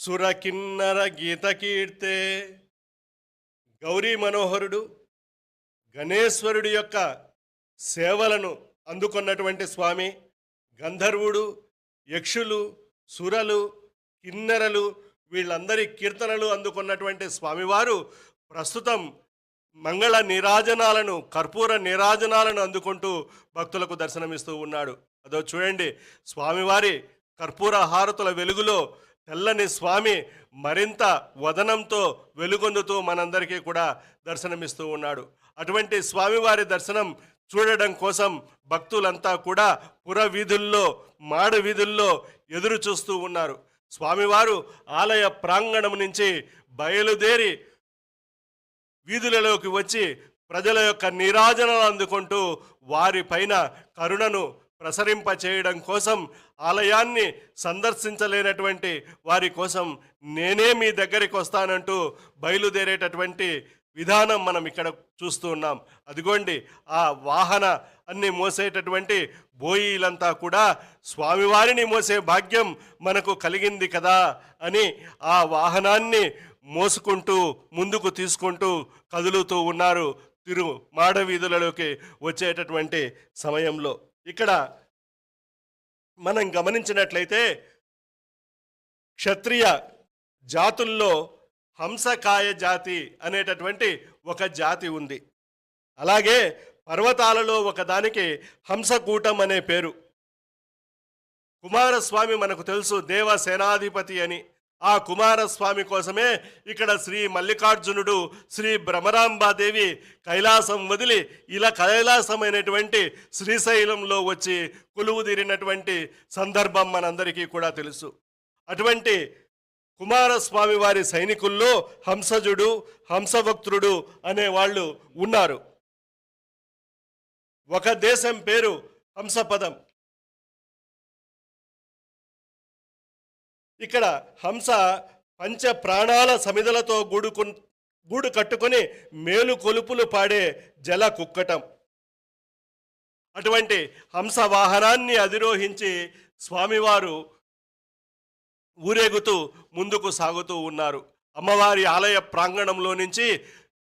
సురకిన్నర గీతకీర్తే గౌరీ మనోహరుడు గణేశ్వరుడి యొక్క సేవలను అందుకున్నటువంటి స్వామి గంధర్వుడు యక్షులు సురలు కిన్నెరలు వీళ్ళందరి కీర్తనలు అందుకున్నటువంటి స్వామివారు ప్రస్తుతం మంగళ నీరాజనాలను కర్పూర నీరాజనాలను అందుకుంటూ భక్తులకు దర్శనమిస్తూ ఉన్నాడు. అదో చూడండి స్వామివారి కర్పూర హారతుల వెలుగులో తెల్లని స్వామి మరింత వదనంతో వెలుగొందుతూ మనందరికీ కూడా దర్శనమిస్తూ ఉన్నాడు. అటువంటి స్వామివారి దర్శనం చూడడం కోసం భక్తులంతా కూడా పుర వీధుల్లో మాడ వీధుల్లో ఎదురు చూస్తూ ఉన్నారు. స్వామివారు ఆలయ ప్రాంగణం నుంచి బయలుదేరి వీధులలోకి వచ్చి ప్రజల యొక్క నీరాజనలు అందుకుంటూ వారి పైన కరుణను ప్రసరింప చేయడం కోసం ఆలయాన్ని సందర్శించలేనటువంటి వారి కోసం నేనే మీ దగ్గరికి వస్తానంటూ బయలుదేరేటటువంటి విధానం మనం ఇక్కడ చూస్తూ ఉన్నాం. అదిగోండి ఆ వాహన అన్ని మోసేటటువంటి బోయిలంతా కూడా స్వామివారిని మోసే భాగ్యం మనకు కలిగింది కదా అని ఆ వాహనాన్ని మోసుకుంటూ ముందుకు తీసుకుంటూ కదులుతూ ఉన్నారు. తిరు మాడవీధులలోకి వచ్చేటటువంటి సమయంలో. ఇక్కడ మనం గమనించినట్లయితే క్షత్రియ జాతుల్లో హంసకాయ జాతి అనేటటువంటి ఒక జాతి ఉంది. అలాగే పర్వతాలలో ఒకదానికి హంసకూటం అనే పేరు. కుమారస్వామి మనకు తెలుసు దేవ సేనాధిపతి అని. ఆ కుమారస్వామి కోసమే ఇక్కడ శ్రీ మల్లికార్జునుడు శ్రీ భ్రమరాంబాదేవి కైలాసం వదిలి ఇలా కైలాసమైనటువంటి శ్రీశైలంలో వచ్చి కొలువు తీరినటువంటి సందర్భం మనందరికీ కూడా తెలుసు. అటువంటి కుమారస్వామి వారి సైనికుల్లో హంసజుడు హంసభక్తుడు అనే వాళ్ళు ఉన్నారు. ఒక దేశం పేరు హంసపదం. ఇక్కడ హంస పంచ ప్రాణాల సమిధలతో గూడుకు గూడు కట్టుకొని మేలు కొలుపులు పాడే జల కుక్కటం. అటువంటి హంస వాహనాన్ని అధిరోహించి స్వామివారు ఊరేగుతూ ముందుకు సాగుతూ ఉన్నారు. అమ్మవారి ఆలయ ప్రాంగణంలో నుంచి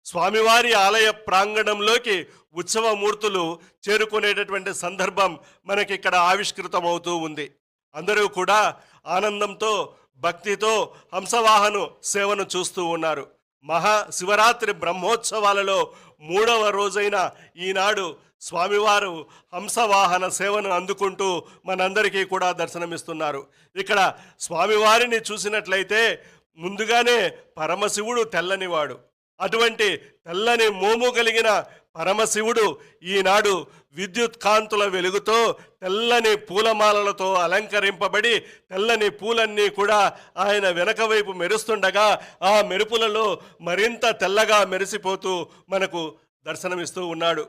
స్వామివారి ఆలయ ప్రాంగణంలోకి ఉత్సవమూర్తులు చేరుకునేటటువంటి సందర్భం మనకి ఇక్కడ ఆవిష్కృతమవుతూ ఉంది. అందరూ కూడా ఆనందంతో భక్తితో హంసవాహను సేవను చూస్తూ ఉన్నారు. మహా శివరాత్రి బ్రహ్మోత్సవాలలో మూడవ రోజైన ఈనాడు స్వామివారు హంసవాహన సేవను అందుకుంటూ మనందరికీ కూడా దర్శనమిస్తున్నారు. ఇక్కడ స్వామివారిని చూసినట్లయితే ముందుగానే పరమశివుడు తెల్లనివాడు. అటువంటి తెల్లని మోము కలిగిన పరమశివుడు ఈనాడు విద్యుత్ కాంతుల వెలుగుతో తెల్లని పూలమాలలతో అలంకరింపబడి తెల్లని పూలన్నీ కూడా ఆయన వెనక వైపు మెరుస్తుండగా ఆ మెరుపులలో మరింత తెల్లగా మెరిసిపోతూ మనకు దర్శనమిస్తూ ఉన్నాడు.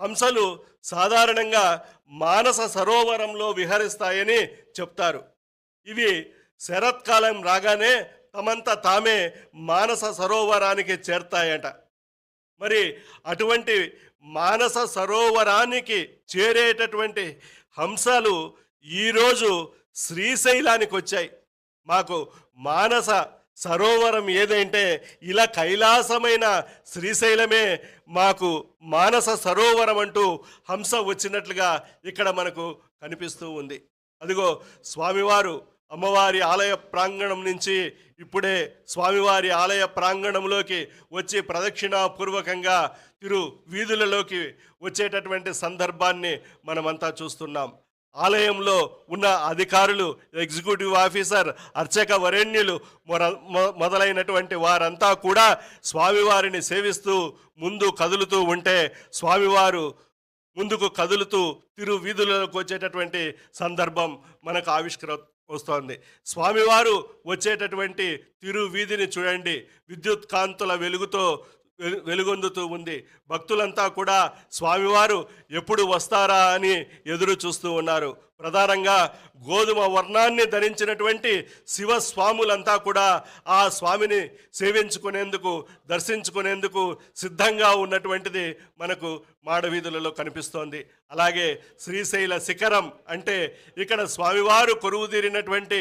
హంసలు సాధారణంగా మానస సరోవరంలో విహరిస్తాయని చెప్తారు. ఇవి శరత్కాలం రాగానే తమంతా తామే మానస సరోవరానికి చేరతాయట. మరి అటువంటి మానస సరోవరానికి చేరేటటువంటి హంసలు ఈరోజు శ్రీశైలానికి వచ్చాయి. మాకు మానస సరోవరం ఏదంటే ఇలా కైలాసమైన శ్రీశైలమే మాకు మానస సరోవరం అంటూ హంస వచ్చినట్లుగా ఇక్కడ మనకు కనిపిస్తూ ఉంది. అదిగో స్వామివారు అమ్మవారి ఆలయ ప్రాంగణం నుంచి ఇప్పుడే స్వామివారి ఆలయ ప్రాంగణంలోకి వచ్చి ప్రదక్షిణాపూర్వకంగా తిరు వీధులలోకి వచ్చేటటువంటి సందర్భాన్ని మనమంతా చూస్తున్నాం. ఆలయంలో ఉన్న అధికారులు ఎగ్జిక్యూటివ్ ఆఫీసర్ అర్చక వరేణ్యులు మొర మొ- మొదలైనటువంటి వారంతా కూడా స్వామివారిని సేవిస్తూ ముందు కదులుతూ ఉంటే స్వామివారు ముందుకు కదులుతూ తిరు వీధులలోకి వచ్చేటటువంటి సందర్భం మనకు ఆవిష్కర వస్తోంది. స్వామివారు వచ్చేటటువంటి తిరు వీధిని చూడండి. విద్యుత్ కాంతుల వెలుగుతో వెలుగొందుతూ ఉంది. భక్తులంతా కూడా స్వామివారు ఎప్పుడు వస్తారా అని ఎదురు చూస్తూ ఉన్నారు. ప్రధానంగా గోధుమ వర్ణాన్ని ధరించినటువంటి శివస్వాములంతా కూడా ఆ స్వామిని సేవించుకునేందుకు దర్శించుకునేందుకు సిద్ధంగా ఉన్నటువంటిది మనకు మాడవీధులలో కనిపిస్తోంది. అలాగే శ్రీశైల శిఖరం అంటే ఇక్కడ స్వామివారు కొరువుదీరినటువంటి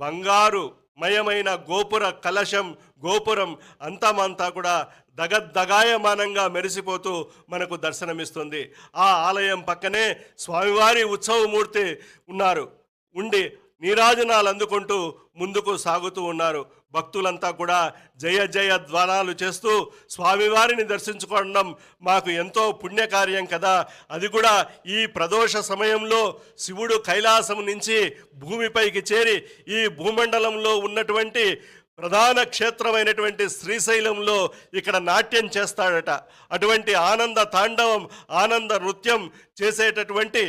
బంగారు మయమైన గోపుర కలశం గోపురం అంతమంతా కూడా దగద్దగాయమానంగా మెరిసిపోతూ మనకు దర్శనమిస్తుంది. ఆ ఆలయం పక్కనే స్వామివారి ఉత్సవమూర్తి ఉన్నారు. ఉండి నీరాజనాలు అందుకుంటూ ముందుకు సాగుతూ ఉన్నారు. భక్తులంతా కూడా జయ జయ ధ్వానాలు చేస్తూ స్వామివారిని దర్శించుకోవడం మాకు ఎంతో పుణ్యకార్యం కదా. అది కూడా ఈ ప్రదోష సమయంలో శివుడు కైలాసం నుంచి భూమిపైకి చేరి ఈ భూమండలంలో ఉన్నటువంటి ప్రధాన క్షేత్రమైనటువంటి శ్రీశైలంలో ఇక్కడ నాట్యం చేస్తాడట. అటువంటి ఆనంద తాండవం ఆనంద నృత్యం చేసేటటువంటి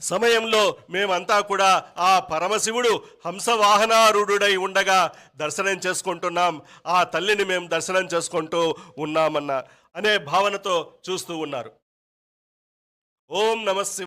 సమయంలో మేమంతా కూడా ఆ పరమశివుడు హంసవాహనారూఢుడై ఉండగా దర్శనం చేసుకుంటున్నాం. ఆ తల్లిని మేము దర్శనం చేసుకుంటూ ఉన్నామన్న అనే భావనతో చూస్తూ ఉన్నారు. ఓం నమ